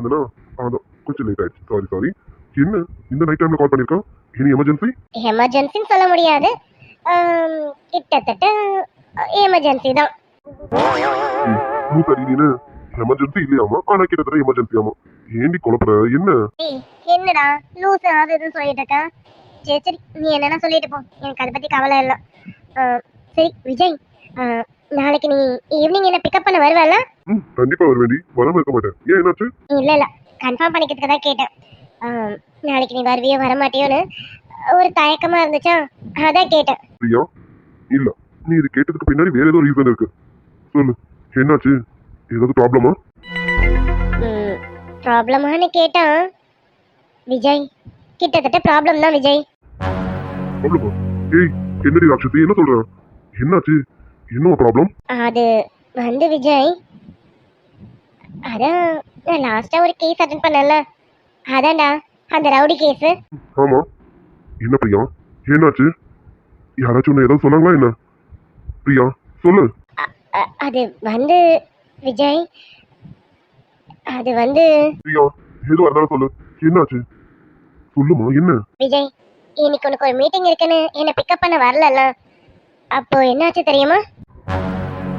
வந்தேனா? அதான் கொஞ்சம் லேட் ஆயிடுச்சு. சாரி சாரி என்ன? இந்த நைட் டைம்ல கால் பண்ணிருக்கான் எனி எமர்ஜென்சி எமர்ஜென்சின்னு சொல்ல முடியாது. கிட்டத்தட்ட எமர்ஜென்சி தான். சரி நீனு எமர்ஜென்சி இல்லையாமா? ஆனா கிட்டத்தட்ட எமர்ஜென்சி ஆமா. ஏண்டி குழப்பற? என்ன? என்னடா? லூஸ் அது இதுன்னு சொல்லிட்டு இருக்க? சரி சரி நீ என்னன்னா சொல்லிட்டு போ. எனக்கு அதை பத்தி கவலை இல்லை. சரி விஜய் நாளைக்கு நீ ஈவினிங் என்ன பிக்கப் பண்ண வருவல்ல ம் கண்டிப்பா வருவேண்டி வராம இருக்க மாட்டேன். ஏன் என்னாச்சு? இல்ல இல்ல. கன்ஃபார்ம் பண்ணிக்கிறதுக்கு தான் கேட்டேன். நாளைக்கு நீ வருவியோ வரமாட்டியோன்னு. ஒரு தயக்கமா இருந்துச்சா? அதான் கேட்டேன். பிரியா இல்ல. நீ இது கேட்டதுக்கு பின்னாடி வேற ஏதோ ரீசன் இருக்கு. சொல்லு. என்னாச்சு? ஏதாவது ப்ராப்ளமா ப்ராப்ளமான்னு கேட்டா விஜய் கிட்டத்தட்ட ப்ராப்ளம் தான் விஜய். ப்ராப்ளமா ஏய் என்னடி ராட்சசி? என்ன சொல்ற? என்னாச்சு? என்னவா ப்ராப்ளம் அது வந்து விஜய் அதான் நான் லாஸ்ட்டாக ஒரு கேஸ் அட்டன் பண்ணல அதான்டா அந்த ரவுடி கேஸு ஆமா. என்ன பிரியா? என்னாச்சு? யாராச்சும் உன்னை ஏதாவது சொன்னாங்களா என்ன? பிரியா சொல்லு. அது வந்து விஜய் அது வந்து பிரியா எதுவா இருந்தாலும் சொல்லு. என்னாச்சு? சொல்லுமா என்ன? விஜய் இன்னைக்கு உனக்கு ஒரு மீட்டிங் இருக்குன்னு என்னை பிக்கப் பண்ண வரலல்ல. அப்போ என்னாச்சு தெரியுமா?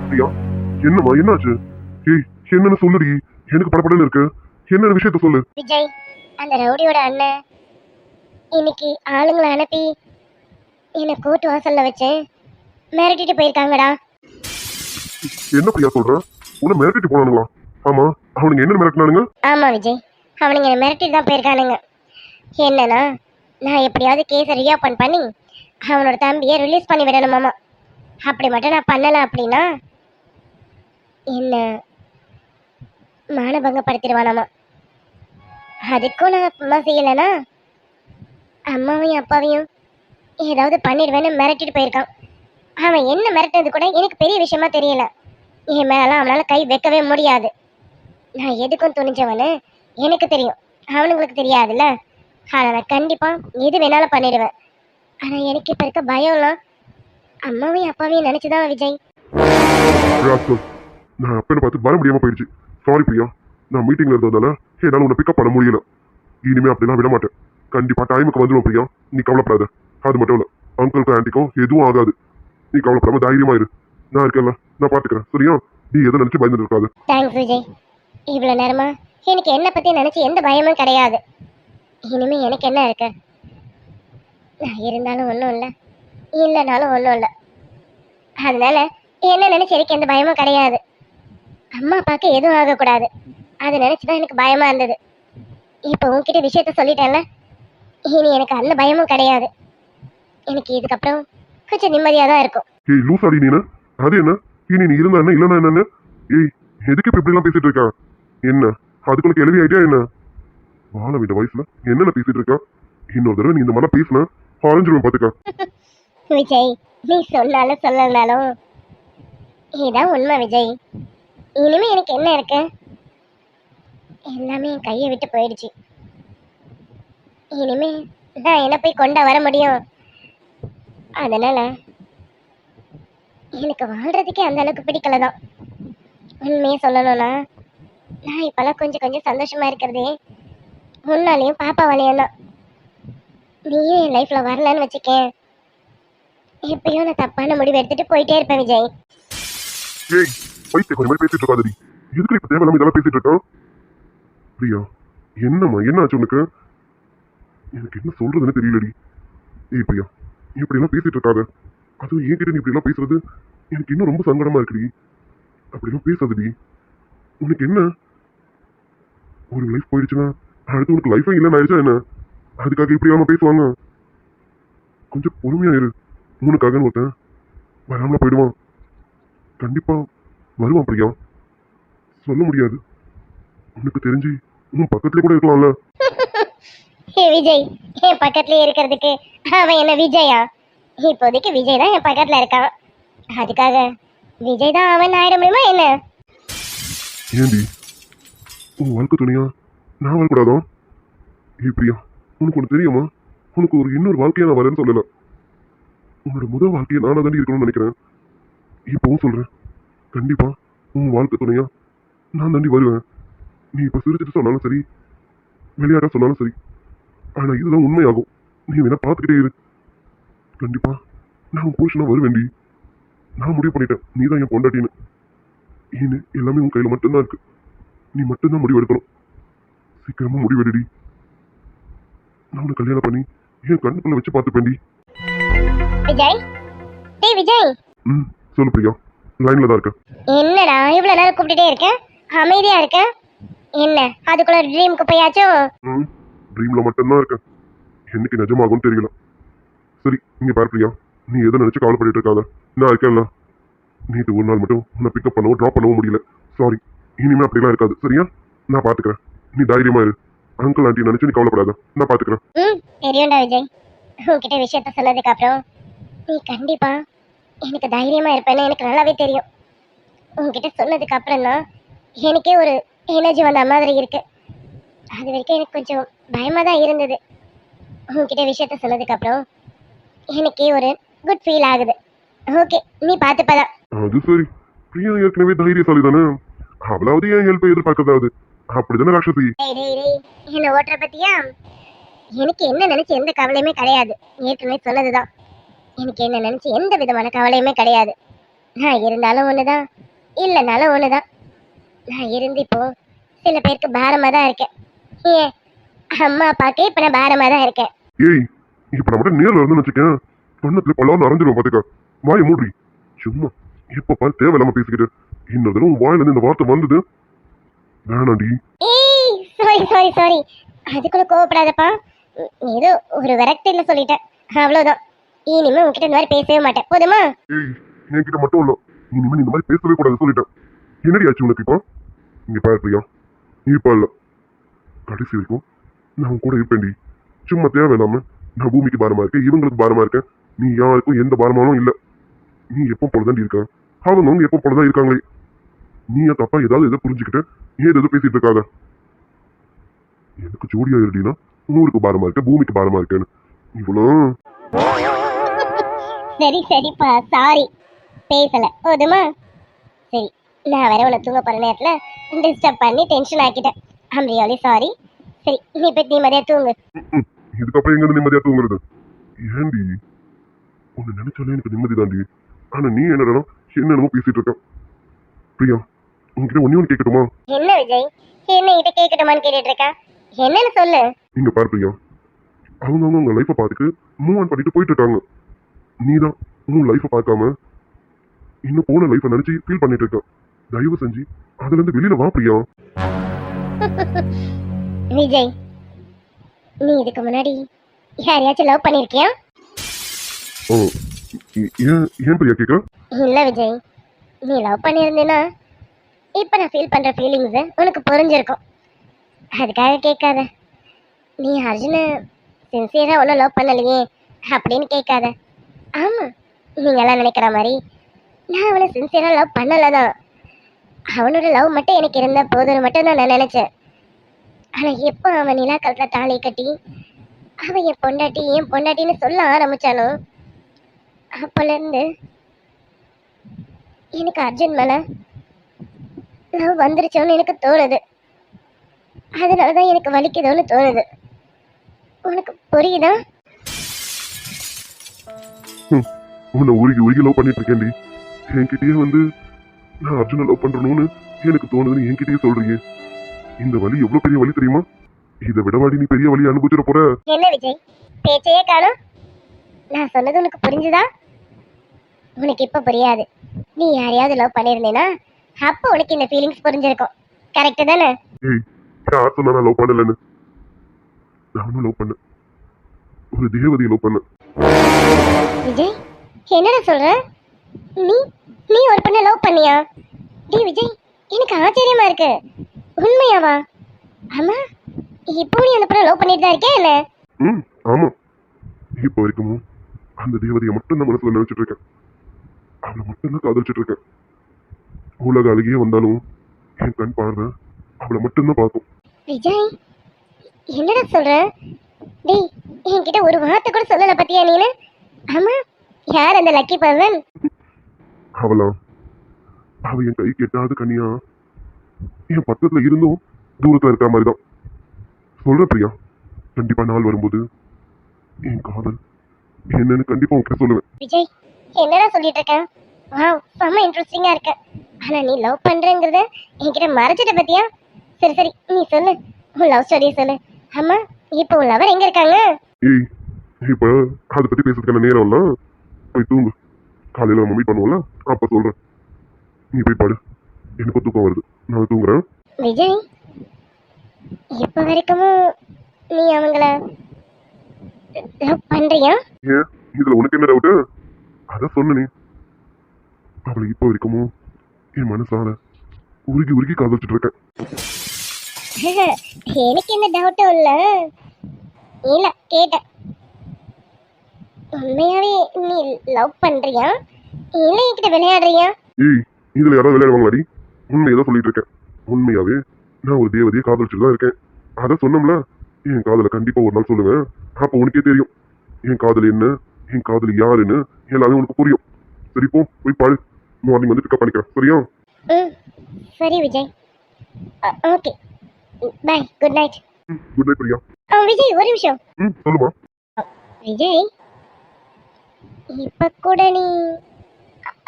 பிரியா என்னம்மா என்னாச்சு? ஏய் என்னன்னு சொல்லுடி. எனக்கு படப்படன்னு இருக்கு. என்னென்ன விஷயத்த சொல்லு. விஜய் அந்த ரவுடியோட அண்ணன். இன்னைக்கு ஆளுங்களை அனுப்பி என்னை கோர்ட் வாசல்ல வச்சு மிரட்டிட்டு போயிருக்காங்கடா. என்ன பிரியா சொல்ற? உன்னை மிரட்டிட்டு போனானுங்களா? ஆமா அவனுங்க என்ன மிரட்டினானுங்க? ஆமா விஜய் அவனுங்க என்னை மிரட்டிட்டு தான் போயிருக்கானுங்க. என்னன்னா நான் எப்படியாவது கேஸை ரீஓப்பன் பண்ணி அவனோட தம்பியை ரிலீஸ் பண்ணி விடணுமாமா அப்படி மட்டும் நான் பண்ணலை அப்படின்னா என்ன? மானபங்கப்படுத்திடுவானாமா. அதுக்கும் நான் அம்மா செய்யலைன்னா அம்மாவையும் அப்பாவையும் ஏதாவது பண்ணிடுவேன்னு மிரட்டிட்டு போயிருக்கான். அவன் என்ன மிரட்டினது கூட எனக்கு பெரிய விஷயமா தெரியல. என் மேலாம் அவனால் கை வைக்கவே முடியாது. நான் எதுக்கும் துணிஞ்சவனு எனக்கு தெரியும். அவனுங்களுக்கு தெரியாதுல்ல. ஆனால் நான் கண்டிப்பாக எது வேணாலும் பண்ணிடுவேன். ஆனால் எனக்கு இப்போ இருக்க பயம்லாம் அம்மாவையும் அப்பாவையும் நினச்சிதான் விஜய். ராஸ்கல் நான் அப்பனை பார்த்து வர முடியாம போயிடுச்சு சாரி பிரியா. நான் மீட்டிங்ல இருந்ததால என்னால உன்னை பிக்கப் பண்ண முடியல. இனிமே அப்படிலாம் விட மாட்டேன். கண்டிப்பா டைமுக்கு வந்துடும் பிரியா. நீ கவலைப்படாத. அது மட்டும் இல்ல. அங்கிளுக்கும் ஆன்ட்டிக்கும் எதுவும் ஆகாது. நீ கவலைப்படாம தைரியமா இரு. நான் இருக்கேன்ல. நான் பாத்துக்கிறேன். சரியா? நீ எதை நினைச்சு பயந்துட்டு இருக்காது. தேங்க்ஸ் விஜய். இவ்வளோ நேரமா எனக்கு என்னை பற்றி நினச்சி எந்த பயமும் கிடையாது. இனிமே எனக்கு என்ன இருக்கு? நான் இருந்தாலும் ஒன்றும் இல்லை. இல்லைனாலும் ஒன்றும் இல்லை. அதனால என்ன நினச்சி எனக்கு எந்த பயமும் கிடையாது. அம்மா அப்பாவுக்கு எதுவும் ஆகக்கூடாது. அதை நினச்சி தான் எனக்கு பயமாக இருந்தது. இப்போ உன்கிட்ட விஷயத்த சொல்லிட்டேன்ல இனி எனக்கு அந்த பயமும் கிடையாது. எனக்கு இதுக்கப்புறம் கொஞ்சம் நிம்மதியாக தான் இருக்கும். ஏய் லூஸ் அடி நீனு அது என்ன? இனி நீ இருந்தா என்ன? இல்லைன்னா என்னன்னு? ஏய் எதுக்கு இப்ப இப்படி எல்லாம் பேசிட்டு இருக்கா? என்ன? அதுக்குள்ள கேள்வி ஐடியா என்ன? வாழ வேண்டிய வயசுல என்னென்ன பேசிட்டு இருக்கா? இன்னொரு தடவை நீ இந்த மாதிரி பேசின ஆரஞ்சிருவேன் பாத்துக்க. விஜய். நீ சொன்னாலும் சொல்லனாலும் இதான் உண்மை விஜய். இனிமே எனக்கு என்ன இருக்கு? எல்லாமே என் கையை விட்டு போயிடுச்சு. இனிமே நான் என்ன போய் கொண்டா வர முடியும்? அதனால எனக்கு வாழ்றதுக்கே அந்த அளவுக்கு பிடிக்கல தான் உண்மையை சொல்லணும்னா நான் இப்போல்லாம் கொஞ்சம் கொஞ்சம் சந்தோஷமா இருக்கிறதே முன்னாலேயும் பாப்பாவாலேயும் தான் நீயும் என் லைஃப்பில் வரலன்னு வச்சுக்கேன். எப்பயும் நான் தப்பான முடிவு எடுத்துட்டு போயிட்டே இருப்பேன் விஜய். ஏய் பைத்திய கொஞ்சம் மாதிரி பேசிட்டு இருக்காதடி. எதுக்கு இப்ப தேவையில்லாம இதெல்லாம் பேசிட்டு இருக்கான் பிரியா என்னம்மா என்ன ஆச்சு உனக்கு? எனக்கு என்ன சொல்றதுன்னு தெரியலடி. ஏய் பிரியா நீ இப்படி எல்லாம் பேசிட்டு இருக்காத. அதுவும் என்கிட்ட நீ இப்படி எல்லாம் பேசுறது எனக்கு இன்னும் ரொம்ப சங்கடமா இருக்குடி. அப்படிலாம் பேசாதடி. உனக்கு என்ன? ஒரு லைஃப் போயிடுச்சுன்னா அடுத்து உனக்கு லைஃபே இல்லைன்னு ஆயிடுச்சா என்ன? அதுக்காக இப்படி அவங்க பேசுவாங்க? கொஞ்சம் பொறுமையா இரு. உனக்காக ஒருத்தன் வராமல போயிடுவான். கண்டிப்பா வருவான் பிரியா. சொல்ல முடியாது. உனக்கு தெரிஞ்சு உன் பக்கத்துல கூட இருக்கலாம்ல. ஹே விஜய் என் பக்கத்துலயே இருக்கிறதுக்கு அவன் என்ன விஜயா? இப்போதைக்கு விஜய் தான் என் பக்கத்துல இருக்கான் அதுக்காக விஜய் தான் அவன் ஆயிட முடியுமா என்ன? ஏண்டி? உன் வாழ்க்கை துணையா நான் வரக்கூடாதா? ஏய் பிரியா உனக்கு ஒன்று தெரியுமா? உனக்கு ஒரு இன்னொரு வாழ்க்கையை நான் வரேன்னு சொல்லல. உன்னோட முதல் வாழ்க்கையை நானாக தாண்டி இருக்கணும்னு நினைக்கிறேன். இப்போவும் சொல்கிறேன் கண்டிப்பாக உன் வாழ்க்கை துணையா நான் தாண்டி வருவேன். நீ இப்போ சிரிச்சிட்டு சொன்னாலும் சரி விளையாட சொன்னாலும் சரி ஆனால் இதுதான் உண்மையாகும். நீ வேணா பார்த்துக்கிட்டே இரு. கண்டிப்பாக நான் உன் புருஷனாக வருவேன்டி நான் முடிவு பண்ணிட்டேன். நீ தான் என் பொண்டாட்டின்னு. ஏன்னு எல்லாமே உன் கையில் மட்டும்தான் இருக்கு. நீ மட்டும்தான் முடிவு எடுக்கணும். முடிவெடுடி நான் உன்னை கல்யாணம் பண்ணி என் கண்ணுக்குள்ளே வச்சு பார்த்துப்பேன்டி விஜய்? டேய் விஜய். ம் சொல்லு பிரியா. லைன்ல தான் இருக்கேன். என்னடா இவ்வளவு நேரம் கூப்பிட்டுட்டே இருக்க? அமைதியா இருக்க? என்ன அதுக்குள்ள ட்ரீமுக்கு போயாச்சும் ம் ட்ரீம்ல மட்டும்தான் இருக்கேன். என்னைக்கு நிஜமாகும்னு தெரியல. சரி இங்க பாரு பிரியா. நீ எதை நினைச்சு கவலைப்பட்டு இருக்காத. நான் இருக்கேன்ல. நேற்று ஒரு நாள் மட்டும் உன்னை பிக்கப் பண்ணவும் ட்ராப் பண்ணவும் முடியல. சாரி இனிமே அப்படிலாம் இருக்காது. சரியா? நான் பாத்துக்கிறேன். நீ தைரியமா இரு. அங்கிள் ஆண்டி நினைச்சு நீ கவலைப்படாத. நான் பாத்துக்கிறேன். ம் தெரியும்டா விஜய். உன்கிட்ட விஷயத்த சொன்னதுக்கு அப்புறம் நீ கண்டிப்பா. எனக்கு தைரியமா இருப்பேன்னு எனக்கு நல்லாவே தெரியும். உன்கிட்ட சொன்னதுக்கு அப்புறம் தான் எனக்கே ஒரு எனர்ஜி வந்த மாதிரி இருக்கு. அது வரைக்கும் எனக்கு கொஞ்சம் பயமா தான் இருந்தது. உன்கிட்ட விஷயத்த சொன்னதுக்கு அப்புறம் எனக்கே ஒரு குட் ஃபீல் ஆகுது. ஓகே நீ பார்த்துப்பதான் அது சரி. பிரியா ஏற்கனவே தைரியசாலி தானே? அவளாவது ஏன் ஹெல்ப் எதிர்பார்க்கறதாவது? அப்படிதானே ராட்சசி? என்ன ஓட்டுற பத்தியா? எனக்கு என்ன நினைச்சு எந்த கவலையுமே கிடையாது. ஏற்கனவே சொன்னதுதான். எனக்கு என்ன நினைச்சு எந்த விதமான கவலையுமே கிடையாது. நான் இருந்தாலும் ஒண்ணுதான். இல்லைனாலும் ஒண்ணுதான். நான் இருந்து இப்போ சில பேருக்கு பாரமா தான் இருக்கேன். ஏன்? அம்மா அப்பாக்கே இப்ப நான் பாரமா தான் இருக்கேன். ஏய் இப்ப நம்ம மட்டும் நேர்ல இருந்து வச்சுக்கேன். கண்ணத்துல பல்லாவும் அரைஞ்சிடும் பாத்துக்க. வாயை மூடி. சும்மா. எப்ப பாரு தேவையில்லாம பேசிக்கிட்டு. இன்னொரு தடவை வாயில இந்த வார்த்தை வந்தது. வேணாண்டி. ஏய் சாரி சாரி சாரி அதுக்குள்ள கோவப்படாதப்பா. ஏதோ ஒரு விரக்தியில சொல்லிட்டேன். அவ்வளவுதான். இனிமே உன்கிட்ட இந்த மாதிரி பேசவே மாட்டேன். போதுமா? ஏய் என்கிட்ட மட்டும் இல்ல. இனிமே நீ இந்த மாதிரி பேசவே கூடாது சொல்லிட்டேன். என்னடி ஆச்சு உனக்கு இப்போ? இங்க பாரு பிரியா. இப்ப இல்ல. கடைசி வரைக்கும் நான் உன் கூட இருப்பேன்டி. சும்மா தேவையில்லாம நான் பூமிக்கு பாரமா இருக்கேன் இவங்களுக்கு பாரமா இருக்கேன். நீ யாருக்கும் எந்த பாரமானும் இல்ல. நீ எப்போ போலதான் இருக்க? அவங்க எப்போ போலதான் இருக்காங்களே. நீ என் தப்பா ஏதாவது எதை புரிஞ்சுக்கிட்டு ஏன் எதோ பேசிட்டு இருக்காத? எனக்கு ஜோடியா இருடினா ஊருக்கு பாரமா இருக்க பூமிக்கு பாரமா இருக்கேன்னு. இவ்வளோ. சரி சரிப்பா சாரி பேசல. போதுமா? சரி நான் வேற உன்னை தூங்க போற நேரத்துல டிஸ்டர்ப் பண்ணி டென்ஷன் ஆக்கிட்டேன். ஐம் ரியலி சாரி சரி நீ போய் நிம்மதியா தூங்கு. இதுக்கப்புறம் எங்க நிம்மதியா தூங்குறது? ஏண்டி? உன்னை நினைச்சாலே எனக்கு நிம்மதி தாண்டி. ஆனா நீ என்னடா என்னென்னமோ பேசிட்டு இருக்க. பிரியா உன்கிட்ட ஒண்ணே ஒன்று கேட்கட்டுமா? என்ன விஜய்? என்ன கிட்ட கேட்கட்டுமான்னு கேட்டுட்டு இருக்கா? என்னன்னு சொல்லு. இங்க பாரு பிரியா. அவங்க அவங்க உங்க லைஃப்பை பார்த்துட்டு மூவ் ஆன் பண்ணிட்டு போயிட்டு இருக்காங்க. நீ தான் உன் லைஃப்பை பார்க்காம இன்னும் போன லைஃப்பை நினைச்சு ஃபீல் பண்ணிட்டு இருக்க? தயவு செஞ்சு அதுல இருந்து வெளியில வா பிரியா. விஜய் நீ இதுக்கு முன்னாடி யாரையாச்சும் லவ் பண்ணிருக்கியா? ஓ ஏன் ஏன் பிரியா கேட்க இல்ல விஜய் நீ லவ் பண்ணியிருந்தேன்னா இப்போ நான் ஃபீல் பண்ற ஃபீலிங்ஸ் உனக்கு புரிஞ்சிருக்கும். அதுக்காக கேட்காத. நீ அர்ஜுனை சின்சியரா ஒன்றும் லவ் பண்ணலையே அப்படின்னு கேட்காத. ஆமாம் நீங்களாம் நினைக்கிற மாதிரி நான் அவனை சின்சியராக லவ் பண்ணலை தான். அவனோட லவ் மட்டும் எனக்கு இருந்த போதும்னு மட்டும் தான் நான் நினச்சேன். ஆனால் எப்போ அவன் நிலா கழுத்துல தாலி கட்டி அவன் என் பொண்டாட்டி என் பொண்டாட்டின்னு சொல்ல ஆரம்பிச்சானோ அப்போலேருந்து எனக்கு அர்ஜுன் மேல லவ் வந்துருச்சோன்னு எனக்கு தோணுது. அதனால தான் எனக்கு வலிக்குதோன்னு தோணுது. உனக்கு புரியுதா? உன்னை உருகி உருகி லவ் பண்ணிட்டு இருக்கேன்டி. என்கிட்டயே வந்து நான் அர்ஜுனை லவ் பண்றணும்னு எனக்கு தோணுதுன்னு என்கிட்டயே சொல்றீங்க இந்த வலி எவ்வளவு பெரிய வலி தெரியுமா? இதை விடவாடி நீ பெரிய வலி அனுபவிச்சிட போற. என்ன விஜய்? பேச்சையே காணும். நான் சொன்னது உனக்கு புரிஞ்சுதா? உனக்கு இப்ப புரியாது. நீ யாரையாவது லவ் பண்ணியிருந்தேனா அப்போ உனக்கு இந்த ஃபீலிங்ஸ் புரிஞ்சிருக்கும். கரெக்டு தானே? ஏய் யார் சொன்னா நான் லவ் பண்ணலன்னு? நானும் லவ் பண்ணேன். ஒரு தேவதையை லவ் பண்ணேன். விஜய் என்னடா சொல்ற? நீ நீ ஒரு பொண்ணை லவ் பண்ணியா? டேய் விஜய் எனக்கு ஆச்சரியமா இருக்கு. உண்மையாவா? ஆமா இப்போ நீ அந்த பொண்ணை லவ் பண்ணிட்டு தான் இருக்கியா என்ன? ம் ஆமா. இப்போ வரைக்கும் அந்த தேவதையை மட்டும் தான் மனசுல நினைச்சிட்டு இருக்கேன். அவளை மட்டும் தான் காதலிச்சிட்டு இருக்கேன். உலக அழகியே வந்தாலும் என் கண் பார்வை அவளை மட்டும்தான் பார்க்கும். விஜய் என்னடா சொல்ற? டேய் என்கிட்ட ஒரு வார்த்தை கூட சொல்லல பத்தியா நீனு? ஆமா யார் அந்த லக்கி பர்சன் அவளாம் அவ என் கை கெட்டாத கனியா. என் பக்கத்துல இருந்தும் தூரத்துல இருக்கிற மாதிரி தான் சொல்ற பிரியா கண்டிப்பா நாள் வரும்போது என் காதல் என்னன்னு கண்டிப்பா உன்கிட்ட சொல்லுவேன். விஜய் என்னடா சொல்லிட்டு இருக்க வாவ் செம்ம இன்ட்ரெஸ்டிங்கா இருக்கு. ஆனா நீ லவ் பண்றேங்கிறத என்கிட்ட மறைச்சிட்ட பத்தியா? சரி சரி நீ சொல்லு. உன் லவ் ஸ்டோரியை சொல்லு. ஆமா இப்போ உன் லவர் எங்க இருக்காங்க? ஏய் இப்ப அதை பத்தி பேசுறதுக்கான நேரம் இல்ல. போய் தூங்கு. காலையில நம்ம மீட் பண்ணுவோம்ல? அப்ப சொல்றேன். நீ போய் பாடு. எனக்கு தூக்கம் வருது. நான் தூங்குறேன். விஜய் இப்ப வரைக்கும் நீ அவங்கள லவ் பண்றியா? ஏன்? இதுல உனக்கு என்ன டவுட்டு அதான் சொன்னனே அவளை இப்ப வரைக்கும் என் மனசால உருகி உருகி காதலிச்சுட்டு இருக்கேன். எனக்கு எந்த டவுட்டும் இல்ல. இல்ல கேட்டேன். உண்மையாவே நீ லவ் பண்றியா? இல்ல என்கிட்ட விளையாடுறியா? ஏய் இதுல யாராவது விளையாடுவாங்களாடி? உண்மையை தான் சொல்லிட்டு இருக்கேன். உண்மையாவே நான் ஒரு தேவதையை காதலிச்சுட்டு தான் இருக்கேன். அதான் சொன்னோம்ல என் காதலை கண்டிப்பா ஒரு நாள் சொல்லுவேன். அப்ப உனக்கே தெரியும். என் காதல் என்ன? என் காதல் யாருன்னு எல்லாமே உனக்கு புரியும். சரி போ போய் பாடு மார்னிங் வந்து பிக்கப் பண்ணிக்கிறேன். சரியா? சரி Vijay. Okay. Bye good night good night Priya. Vijay ஒரு நிமிஷம். சொல்லுமா. விஜய் இப்ப கூட நீ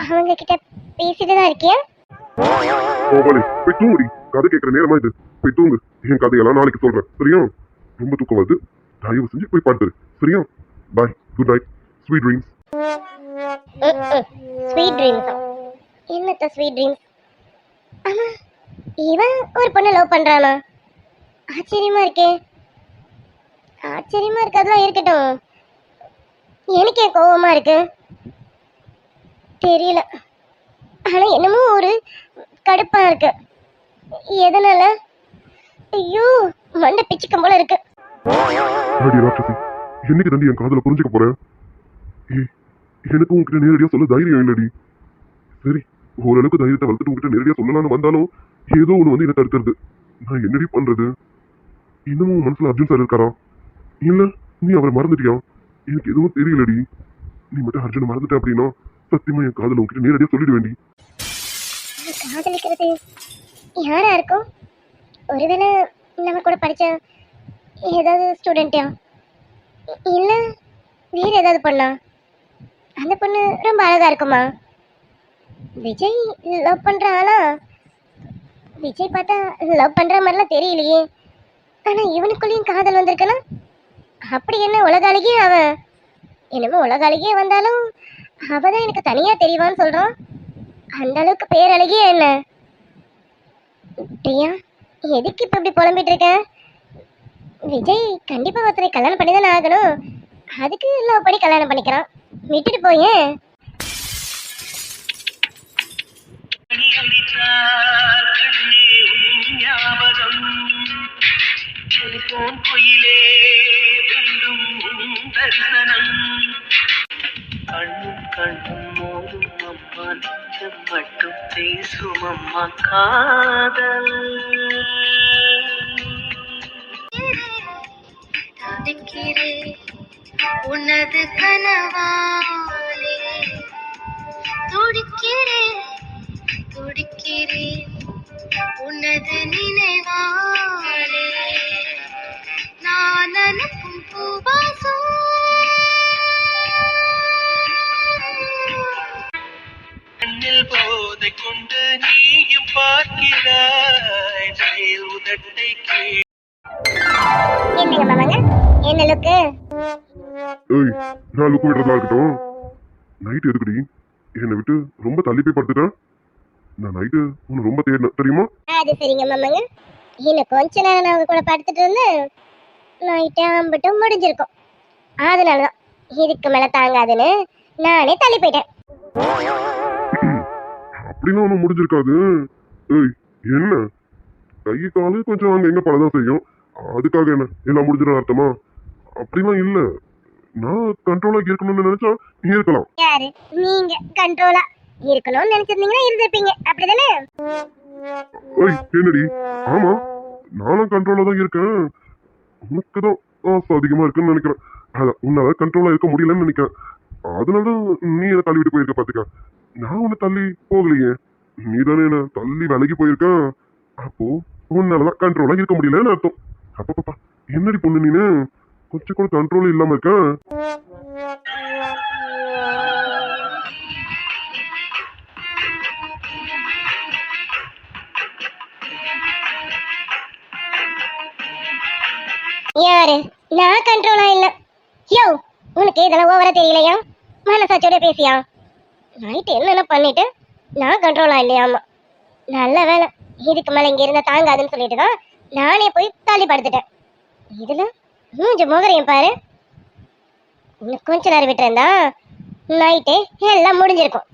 அவங்க கிட்ட பேசிட்டு தான் இருக்கியா? போவாளே போய் தூங்குடி. கதை கேட்குற நேரமா இது. போய் தூங்கு. என் கதையெல்லாம் நாளைக்கு சொல்றேன். சரியா? ரொம்ப தூக்கம் வருது. தயவு செஞ்சு போய் படுத்துரு. சரியா? Bye good night sweet dreams sweet dreams என்னத்த ஸ்வீட் ட்ரீம்ஸ் ஆமா இவன் ஒரு பொண்ணை லவ் பண்றானா? ஆச்சரியமா இருக்கே. ஆச்சரியமா இருக்கிறதுலாம் இருக்கட்டும். எனக்கு ஏன் கோவமா இருக்கு. தெரியல. ஆனா என்னமோ ஒரு கடுப்பா இருக்கு. எதனால? ஐயோ மண்டை பிச்சுக்கம் போல இருக்கு. அடி ராட்சசி என்னைக்கு தண்டி என் காதல புரிஞ்சுக்க போற? ஏய் எனக்கு உங்ககிட்ட நேரடியா சொல்ல தைரியம் இல்லடி. சரி ஓரளவுக்கு தைரியத்தை வளர்த்துட்டு உங்ககிட்ட நேரடியா சொல்லலாம்னு வந்தாலும் ஏதோ ஒண்ணு வந்து என்ன தடுத்துருது நான் என்னடி பண்றது? இன்னமும் உன் மனசுல அர்ஜுன் சார் இருக்காரா? இல்ல நீ அவரை மறந்துட்டியா? எனக்கு எதுவும் தெரியலடி. நீ மட்டும் அர்ஜுனை மறந்துட்ட அப்படின்னா சத்தியமா என் காதல உங்ககிட்ட நேரடியா சொல்லிட வேண்டி காதலிக்கிறது யாரா இருக்கும்? ஒருவேளை நம்ம கூட படிச்ச ஏதாவது ஸ்டூடெண்ட்டா இல்ல வேற ஏதாவது பண்ணலாம் அந்த பொண்ணு ரொம்ப அழகா இருக்குமா? விஜய் லவ் பண்ற ஆளா? விஜய் பார்த்தா லவ் பண்ற மாதிரிலாம் தெரியலையே. ஆனா இவனுக்குள்ளேயும் காதல் வந்திருக்கலாம் அப்படி என்ன உலக அழகியே அவ? என்னமோ உலக அழகியே வந்தாலும் அவதான் எனக்கு தனியா தெரியவான்னு சொல்றான். அந்த அளவுக்கு பேரழகிய என்ன? பிரியா எதுக்கு இப்ப இப்படி புலம்பிட்டு இருக்க? விஜய் கண்டிப்பா ஒருத்தரை கல்யாணம் பண்ணி தானே ஆகணும். அதுக்கு லவ் பண்ணி கல்யாணம் பண்ணிக்கிறான். விட்டுட்டு போயே ஞாபகம். வேண்டும் உன் தரிசனம் கண்ணும் கண்ணும் மோதும் அம்மா நெஞ்சம் மட்டும் பேசும் அம்மா காதல் உனது கனவாலே துடிக்கிறேன் துடிக்கிறேன் உனது நினைவாலே நான் அனுப்பும் போதை கொண்டு நீயும் பார்க்கிறாய். மேல் உதட்டை கீழ். என்னங்க மாமாங்க என்ன லுக்கு ஏய் நான் லுக்கு விடுறதா இருக்கட்டும். நைட் எதுக்குடி? என்னை விட்டு ரொம்ப தள்ளி போய் படுத்துட்டேன் நான் நைட்டு உன்னை ரொம்ப தேடினேன் தெரியுமா? அது சரிங்க மாமாங்க. இன்னும் கொஞ்ச நேரம் நான் உங்க கூட படுத்துட்டு இருந்தேன் நைட்டு ஆம்பிட்டும் முடிஞ்சிருக்கும். அதனாலதான் இதுக்கு மேல தாங்காதுன்னு நானே தள்ளி போயிட்டேன். அப்படிலாம் ஒன்றும் முடிஞ்சிருக்காது. ஏய் என்ன? கை காலு கொஞ்சம் அங்கே எங்க பழதான் செய்யும். அதுக்காக என்ன? எல்லாம் முடிஞ்சிடும் அர்த்தமா? அப்படிலாம் இல்ல. நான் கண்ட்ரோலா இருக்கணும்னு நினைச்சா நீ இருக்கலாம். யாரு? நீங்க கண்ட்ரோலா இருக்கணும்னு நினைச்சிருந்தீங்கன்னா இருந்திருப்பீங்க. அப்படிதானே? ஏய் என்னடி? ஆமா. நானும் கண்ட்ரோலா தான் இருக்கேன். உனக்கு தான் ஆசை அதிகமாக இருக்குன்னு நினைக்கிறேன். அதான் உன்னால கண்ட்ரோலாக இருக்க முடியலன்னு நினைக்கிறேன். அதனால தான் நீ என்னை தள்ளி விட்டு போயிருக்க பார்த்துக்க நான் உன்னை தள்ளி போகலையே. நீ தானே என்ன தள்ளி விலகி போயிருக்கேன் அப்போ உன்னாலதான் கண்ட்ரோலாக இருக்க முடியலன்னு அர்த்தம். அப்பப்பா என்னடி பொண்ணு நீனு? கொஞ்சம் கூட கண்ட்ரோல் இல்லாமல் இருக்கேன் யாரு நான் கண்ட்ரோலா இல்ல. யோ உனக்கு இதெல்லாம் ஓவரா தெரியலையா? மனசாச்சோட பேசியா? நைட்டு என்னென்ன பண்ணிட்டு? நான் கண்ட்ரோலா இல்லையாமா நல்ல வேலை இதுக்கு மேல இங்க இருந்தா தாங்காதுன்னு சொல்லிட்டு தான் நானே போய் தள்ளி படுத்துட்டேன். இதுல மூஞ்ச முகரையும் பாரு. இன்னும் கொஞ்ச நேரம் விட்டுருந்தா நைட்டே எல்லாம் முடிஞ்சிருக்கும்.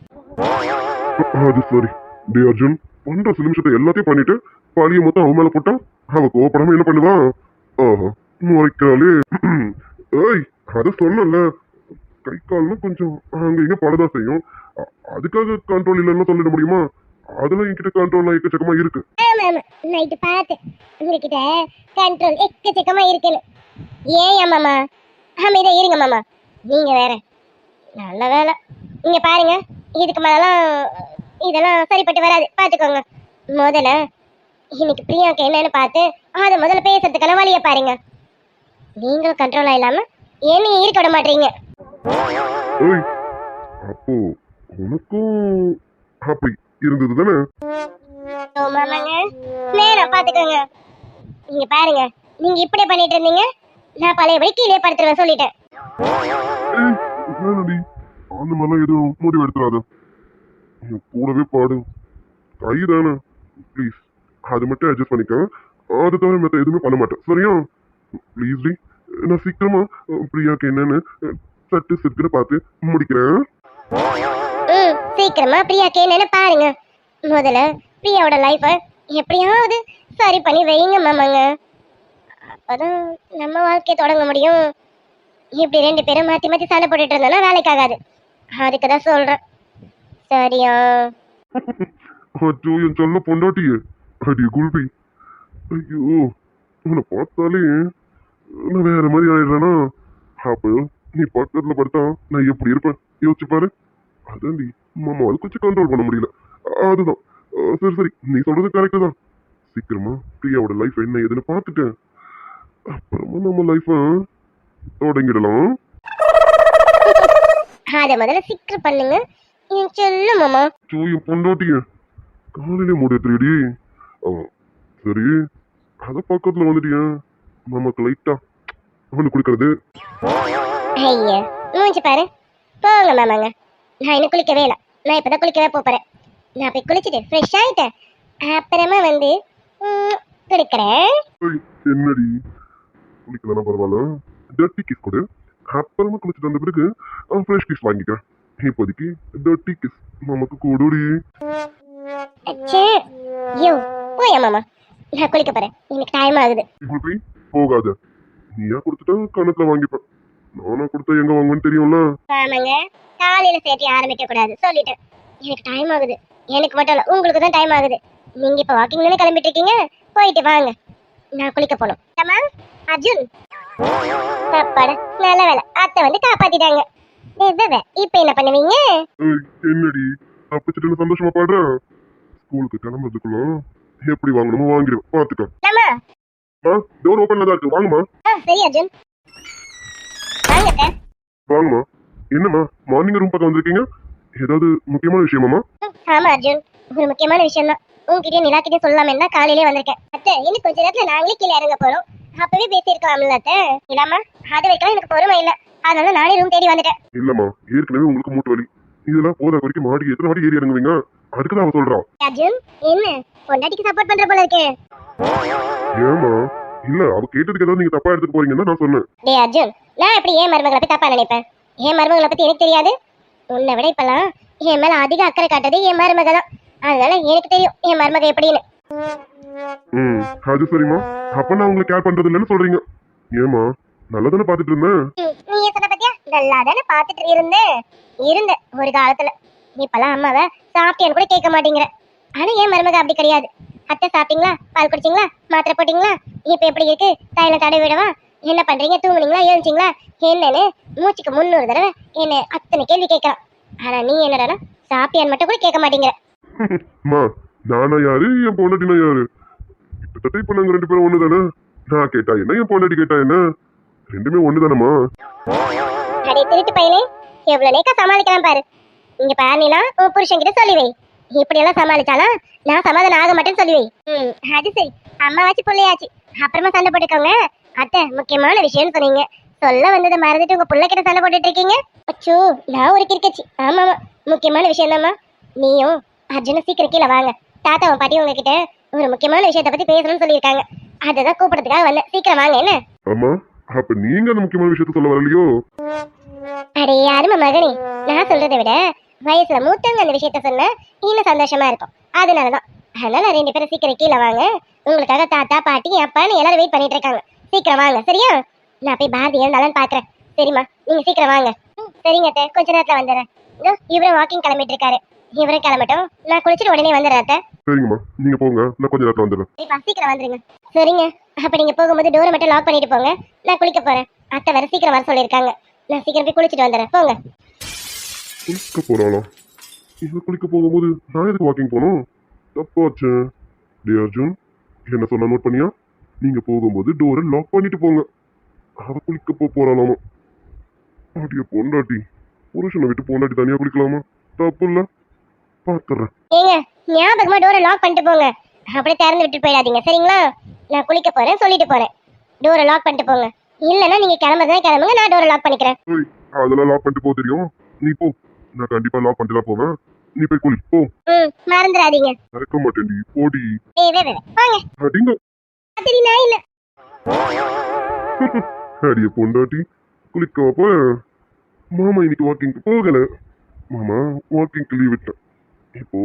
அது சரி. டே அர்ஜுன் பண்ற சில நிமிஷத்தை எல்லாத்தையும் பண்ணிட்டு பழிய மொத்தம் அவன் மேல போட்டா அவ கோபப்படாம என்ன பண்ணுவான் ஆஹா. முறைக்காலே ஏய் கதை சொன்னல. கை கால்லாம் கொஞ்சம் அங்க இங்க படதா செய்யும். அதுக்காக கண்ட்ரோல் இல்லைன்னு சொல்லிட முடியுமா? அதெல்லாம் என்கிட்ட கண்ட்ரோல் எக்கச்சக்கமா இருக்கு. ஆமா ஆமா. நைட்டு பார்த்து உங்ககிட்ட கண்ட்ரோல் எக்கச்சக்கமா இருக்குன்னு. ஏன் மாமா? அமைதியா இருங்க மாமா. நீங்க வேற நல்ல வேலை. இங்க பாருங்க. இதுக்கு மேலாம் இதெல்லாம் சரிப்பட்டு வராது. பாத்துக்கோங்க முதல்ல இன்னைக்கு பிரியாக்கு என்னன்னு பார்த்து அதை முதல்ல பேசுறதுக்கான வழியை பாருங்க. நீங்களும் கண்ட்ரோலா இல்லாம என்னையும் இருக்க விட மாட்டீங்க. ஏய் அப்போ உனக்கும் அப்படி இருந்தது தானே? ஓ மாமாங்க. நேரம் பாத்துக்கோங்க. நீங்க பாருங்க. நீங்க இப்படி பண்ணிட்டு இருந்தீங்க. நான் பழையபடி கீழே படுத்துருவேன் சொல்லிட்டேன். வேணாடி அந்த மாதிரிலாம் எதுவும் முடிவு எடுத்துறாத என் கூடவே பாடு. கை தானே. ப்ளீஸ் அது மட்டும் அட்ஜஸ்ட் பண்ணிக்க. அது தவிர மற்ற எதுவுமே பண்ண மாட்டேன். சரியா? ப்ளீஸ் டி. நான் சீக்கிரமா பிரியாக்கு என்னன்னு சட்டு சிற்கிற பார்த்து முடிக்கிறேன். ம் சீக்கிரமா பிரியாக்கு என்னன்னு பாருங்க. முதல்ல பிரியாவோட லைஃபை எப்படியாவது சரி பண்ணி வைங்க மாமாங்க. அப்பதான் நம்ம வாழ்க்கையை தொடங்க முடியும். இப்படி ரெண்டு பேரும் மாத்தி மாத்தி சண்டை போட்டுட்டு இருந்தோம்னா வேலைக்கு ஆகாது. அதுக்கு தான் சொல்றேன். சரியா? அச்சோ என் சொல்ல பொண்டாட்டியே. அடி குல்பி ஐயோ உன்னை பார்த்தாலே வேற மாதிரி ஆயிடுறேனா? அப்போ நீ பக்கத்துல படுத்தா நான் எப்படி இருப்பேன்? யோசிச்சு பாரு. அதான்டி மாமாவால் கொஞ்சம் கண்ட்ரோல் பண்ண முடியல. அதுதான். சரி சரி. நீ சொல்றது கரெக்டு தான். சீக்கிரமா பிரியாவோட லைஃப் என்ன ஏதுன்னு பார்த்துட்டேன். அப்புறமா நம்ம லைஃப தொடங்கிடலாம். அதை முதல்ல சீக்கிரம் பண்ணுங்க. சொல்லு மாமா. சோ என் பொண்டாட்டிய. காலையிலே மூட திருடி சரி. அத பக்கத்துல வந்துட்டியா. மாமாக்கு லைட்டா அவனு குடிக்கிறது. ஐயா மூஞ்சி பாரு. போங்க மாமாங்க. நான் இன்னும் குளிக்கவே இல்லை. நான் இப்பதான் குளிக்கவே போறேன் நான் போய் குளிச்சுட்டு ஃப்ரெஷ் ஆயிட்டேன் அப்புறமா வந்து குடிக்கிறேன். என்னடி? குளிக்கலாம் பரவாயில்ல. டர்ட்டி கிஸ் கொடு. அப்புறமா குளிச்சுட்டு வந்த பிறகு ஃப்ரெஷ் கிஸ் வாங்கிக்க இப்போதைக்கு டர்ட்டி கிஸ் மாமாக்கு கூடுடி. அச்சே. யோ போயா மாமா. நான் குளிக்க போறேன். எனக்கு டைம் ஆகுது. போகாத. நீயா கொடுத்துட்டா கணத்துல வாங்கிப்பேன் நானா கொடுத்தா எங்க வாங்குவேன்னு தெரியும்ல? ஆமாங்க. காலையில சேர்த்தி ஆரம்பிக்க கூடாது. சொல்லிட்டேன். எனக்கு டைம் ஆகுது. எனக்கு மட்டும் இல்ல உங்களுக்கு தான் டைம் ஆகுது. நீங்க இப்ப வாக்கிங் தானே கிளம்பிட்டு இருக்கீங்க போயிட்டு வாங்க. நான் குளிக்க போகணும். அம்மா அர்ஜுன். அப்பாடா நல்ல வேலை. அத்தை வந்து காப்பாத்திட்டாங்க. இப்ப என்ன பண்ணுவீங்க? என்னடி? தப்பிச்சுட்டு சந்தோஷமா பாடுற? ஸ்கூலுக்கு கிளம்புறதுக்குள்ள எப்படி வாங்கணுமோ வாங்கிடுவேன் பாத்துக்க. டோர் ஓப்பன்ல தான் இருக்கு. வாங்கம்மா. சரி அர்ஜுன். வாங்க. வாங்கம்மா. என்னம்மா மார்னிங் ரூம் பக்கம் வந்திருக்கீங்க? ஏதாவது முக்கியமான விஷயமாம்மா? ம், ஆமா அர்ஜுன். ஒரு முக்கியமான விஷயம் தான் உங்ககிட்ட நிலா கிட்ட சொல்லாம தான் காலையிலே வந்திருக்கேன். அத்தை இன்னும் கொஞ்ச நேரத்துல நாங்களே கீழே இறங்க போறோம். அப்பவே பேசியிருக்கலாம்ல அத்தை. இல்லாம அது வரைக்கும் எனக்கு பொறுமை இல்ல. அதனால நானே ரூம் தேடி வந்துட்டேன். இல்லம்மா ஏற்கனவே உங்களுக்கு மூட்டு வலி. இதெல்லாம் போத வரைக்கும் மாடி எத்தனை வாட்டி ஏறி இறங்குவீங்க? அதுக்கு தான் அவ சொல்றான் அர்ஜுன் என்ன? பொண்டாட்டிக்கு சப்போர்ட் பண்ற போல இருக்கு. ஏமா இல்ல அவ கேட்டதுக்கு ஏதாவது நீங்க தப்பா எடுத்துட்டு போறீங்கன்னு நான் சொன்னேன். டேய் அர்ஜுன் நான் எப்படி ஏன் மருமகளை பத்தி தப்பா நினைப்பேன்? என் மருமகளை பத்தி எனக்கு தெரியாது. உன்னை விட இப்பெல்லாம் என் மேல அதிக அக்கறை காட்டுறது என் மருமக தான். அதனால எனக்கு தெரியும் என் மருமக எப்படின்னு. ம் அது சரிம்மா. அப்ப நான் உங்களை கேர் பண்றது இல்லைன்னு சொல்றீங்க. ஏமா நல்லதானே பாத்துட்டு இருந்தேன்? நீ ஏன் சொன்ன பத்தியா? நல்லா தானே பாத்துட்டு இருந்தேன். இருந்தேன் ஒரு காலத்துல. இப்பெல்லாம் அம்மாவை சாப்பிட்டேன்னு கூட கேட்க மாட்டேங்கிற. ஆனா என் மருமக அப்படி கிடையாது? அத்தை சாப்பிட்டீங்களா? பால் குடிச்சீங்களா? மாத்திரை போட்டீங்களா? இப்ப எப்படி இருக்கு? தைல தடவி விடவா? என்ன பண்றீங்க? தூங்குனீங்களா? எழுந்துச்சிங்களா? என்னன்னு மூச்சுக்கு முன்னூறு தடவை என்ன அத்தனை கேள்வி கேட்கறான் ஆனா நீ என்னடா சாப்பியான்னு மட்டும் கூட கேட்க மாட்டேங்கிற. அம்மா நானா யாரு? என் பொண்டாட்டினா யாரு? கிட்டத்தட்ட இப்ப நாங்க ரெண்டு பேரும் ஒண்ணு தானே நான் கேட்டா என்ன? என் பொண்டாட்டி கேட்டா என்ன? ரெண்டுமே ஒண்ணு தானம்மா அடே திருட்டு பையனே. எவ்வளவு நேக்கா சமாளிக்கலாம் பாரு. இங்க பாருனா உன் புருஷன் கிட்ட சொல்லி வை. இப்படி எல்லாம் சமாளிச்சாலும் நான் சமாதானம் ஆக மாட்டேன்னு சொல்லி வை ம் அது சரி. அம்மாவாச்சு பிள்ளையாச்சு. அப்புறமா சண்டை போட்டுக்கோங்க. அத்தை முக்கியமான விஷயம்னு சொன்னீங்க. சொல்ல வந்ததை மறந்துட்டு உங்க புள்ள கிட்ட சண்டை போட்டுட்டு இருக்கீங்க? அச்சோ நான் ஒரு கிரிக்கச்சி ஆமா ஆமா. முக்கியமான விஷயம் நீயும் அர்ஜுனும் சீக்கிரம் கீழே வாங்க. தாத்தாவும் பாட்டி உங்ககிட்ட ஒரு முக்கியமான விஷயத்தை பத்தி பேசணும்னு சொல்லியிருக்காங்க. அதை தான் கூப்பிடறதுக்காக வந்தேன். சீக்கிரம் வாங்க என்ன? ஆமா அப்ப நீங்க அந்த முக்கியமான விஷயத்த சொல்ல வரலையோ? அடே யாருமா மகனே. நான் சொல்றதை விட வயசுல மூத்தவங்க அந்த விஷயத்த சொன்னா இன்னும் சந்தோஷமா இருக்கும். அதனாலதான். அதனால ரெண்டு பேரும் சீக்கிரம் கீழே வாங்க. உங்களுக்காக தாத்தா பாட்டி அப்பான்னு எல்லாரும் வெயிட் பண்ணிட்டு இருக்காங்க. சீக்கிரம் வாங்க சரியா? நான் போய் பாரதி இருந்தாலும் பாக்குறேன். சரிம்மா நீங்க சீக்கிரம் வாங்க. சரிங்க அத்தை. கொஞ்ச நேரத்துல வந்துடுறேன். இவரும் வாக்கிங் கிளம்பிட்டு இருக்காரு இவரும் கிளம்பட்டும். நான் குளிச்சுட்டு உடனே வந்துடுறேன் அத்தை. சரிங்கம்மா நீங்க போங்க. நான் கொஞ்ச நேரத்துல வந்துடுறேன். சரிப்பா சீக்கிரம் வந்துருங்க. சரிங்க. அப்ப நீங்க போகும்போது டோரை மட்டும் லாக் பண்ணிட்டு போங்க. நான் குளிக்க போறேன். அத்தை வர சீக்கிரம் வர சொல்லியிருக்காங்க. நான் சீக்கிரம் போய் குளிச்சுட்டு வந்துடுறேன். போங்க. குளிக்க போறாளா இவ குளிக்க போகும்போது நான் எதுக்கு வாக்கிங் போகணும்? தப்பாச்சு. டே அர்ஜுன் என்ன சொன்னா நோட் பண்ணியா? நீங்க போகும்போது டோரை லாக் பண்ணிட்டு போங்க. அவ குளிக்க போ போறாளாமா. அடிய பொண்டாட்டி. புருஷனை விட்டு பொண்டாட்டி தனியா குளிக்கலாமா? தப்பு இல்ல பாத்துறேன். ஏங்க ஞாபகமா டோரை லாக் பண்ணிட்டு போங்க. அப்படியே திறந்து விட்டு போயிடாதீங்க. சரிங்களா? நான் குளிக்க போறேன் சொல்லிட்டு போறேன். டோரை லாக் பண்ணிட்டு போங்க. இல்லைன்னா நீங்க கிளம்புறதா கிளம்புங்க. நான் டோரை லாக் பண்ணிக்கிறேன். அதெல்லாம் லாக் பண்ணிட்டு போக தெரியும். நீ போ. நான் கண்டிப்பா லாக் பண்ணிட்டு தான் போவேன். நீ போய் குளி போ. மறந்துடாதீங்க. மறக்க போடி. வே வே. வாங்க. அடிங்க சரி நான் இல்ல. அடிய பொண்டாட்டி குளிக்க போற மாமா இன்னைக்கு வாக்கிங்க்கு போகல. மாமா வாக்கிங்க்கு லீவ் விட்டேன். இப்போ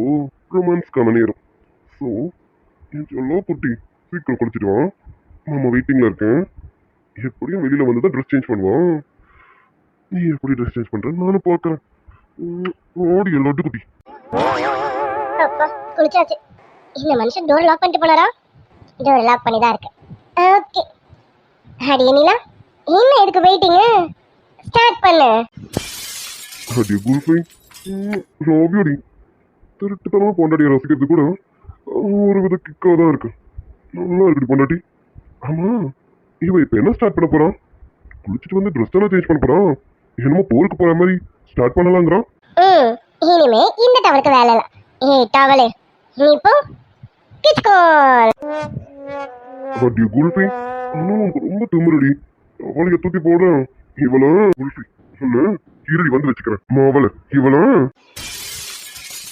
ரொமான்ஸ்க்கான நேரம். ஸோ சொல்லோ குட்டி சீக்கிரம் குளிச்சிட்டு வா. மாமா வெயிட்டிங்ல இருக்கேன். எப்படியும் வெளியில வந்து தான் ட்ரெஸ் சேஞ்ச் பண்ணுவான். நீ எப்படி ட்ரெஸ் சேஞ்ச் பண்ற நானும் பார்க்கறேன். உம், ஓடி லட்டு குட்டி. அப்பா குளிச்சாச்சு. இந்த மனுஷன் டோர் லாக் பண்ணிட்டு போனாரா? டோர் லாக் பண்ணி தான் இருக்கு. ஓகே. அடி நீலா என்ன எதுக்கு வெயிட்டிங்க ஸ்டார்ட் பண்ணு. அடி குல்ஃபை ராபியோடி திருட்டுத்தனமா பொண்டாட்டியை ரசிக்கிறது கூட ஒரு வித கிக்காக தான் இருக்கு. நல்லா இருக்குது பொண்டாட்டி. ஆமா இவன் இப்போ என்ன ஸ்டார்ட் பண்ண போறான்? குளிச்சுட்டு வந்து ட்ரெஸ் எல்லாம் சேஞ்ச் பண்ண போறான்? என்னமோ போருக்கு போற மாதிரி. ஸ்டார்ட் பண்ணலாங்கிறான் ம் இனிமே இந்த டவலுக்கு வேலை இல்லை. ஏய் டவலு நீ இப்போ கிச்கோல் அடி குல்ஃபை ஆனால் உனக்கு ரொம்ப திமிரடி. அவளைய தூக்கி போட. இவளா குல்ஃபை சொல்லு. கீரடி வந்து வச்சுக்கிறேன். மாவள இவளா.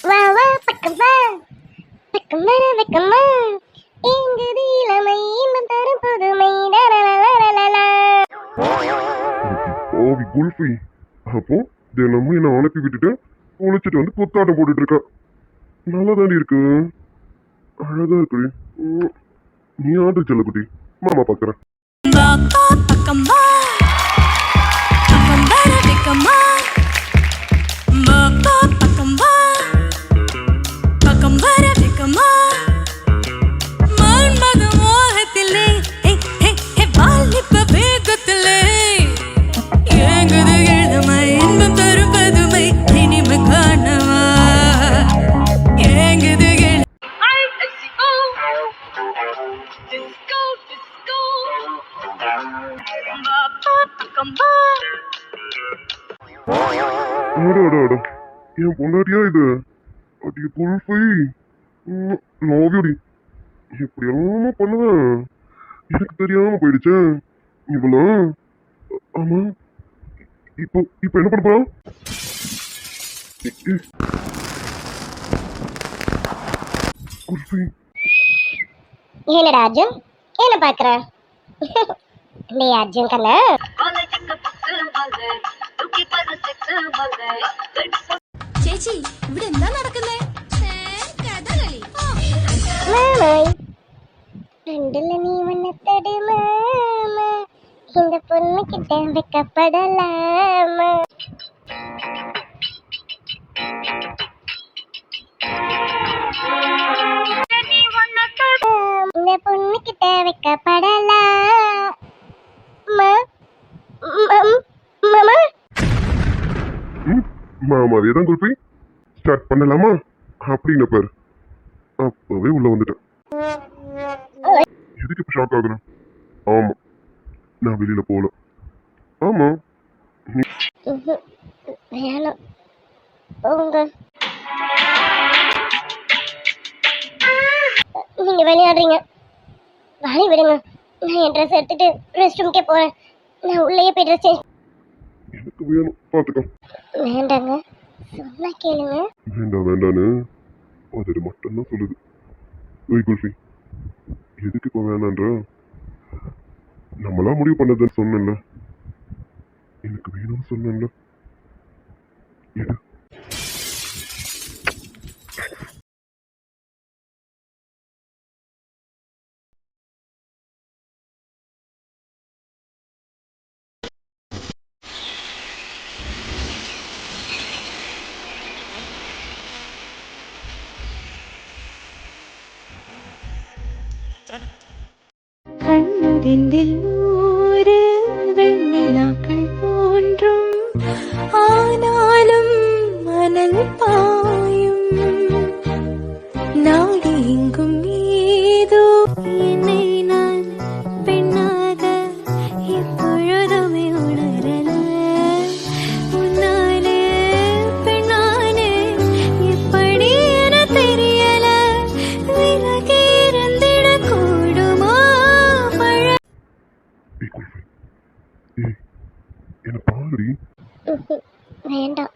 வா வா பக்கம் வா. பக்கம் வர பக்கம் வா. எங்குது இளமை இன்பம் தரும் புதுமை லலலலலலலா. ஓவி குல்ஃபி அப்போ தினமும் என்ன அனுப்பி விட்டுட்டு குளிச்சுட்டு வந்து புத்தாட்டம் போட்டுட்டு இருக்க. நல்லா தாண்டி இருக்கு அழகா இருக்கு நீ ஆண்டு செல்லக்குட்டி மாமா பாக்குறேன். அட அட அட என் பொண்டாட்டியா இது? அடி குல்ஃபை லோவியோடி இப்படி எல்லாமே பண்ணுவேன் எனக்கு தெரியாம போயிடுச்சேன் இவ்வளோ ஆமா. இப்போ இப்போ என்ன பண்ண போறான் குல்ஃபை என்னடா அர்ஜுன்? என்ன பாக்குற? டேய் அர்ஜுன் கண்ணா. ചേച്ചി ഇവിടെ എന്താ നടക്കുന്നേ? കഥകളി കണ്ടില്ല നീ വന്നത്തടി മാമ. இந்த பொண்ணு கிட்ட வைக்கப்படலாமா இந்த பொண்ணு கிட்ட வைக்கப்படலாமா மாமா மாமாவே தான் குல்பி. ஸ்டார்ட் பண்ணலாமா? அப்படின்னு பாரு. அப்பவே உள்ள வந்துட்டேன். எதுக்கு இப்ப ஷாக் ஆகுறேன் ஆமா. நான் வெளியில போகல. ஆமா. வேணாம். போங்க. நீங்க விளையாடுறீங்க. வழி விடுங்க. நான் என் ட்ரெஸ் எடுத்துட்டு ரெஸ்ட் ரூம்க்கே போறேன். நான் உள்ளேயே போய் ட்ரெஸ் சேஞ்ச் எனக்கு வேணும் பார்த்துக்கோ வேண்டாங்க. சொன்னா கேளுங்க. வேண்டாம் வேண்டான்னு. அது மட்டும்தான் சொல்லுது. ஓய் குல்ஃபி. எதுக்கு இப்போ வேணான்றா? நம்மளா முடிவு பண்ணதுன்னு சொன்னேன்ல. எனக்கு வேணும்னு சொன்னேன்ல. எது കണ്ണുതിന്തിൽ നൂറ് വെണ്ണിലാക്കൾ പോൻറും ആനാലും മണൽ പാ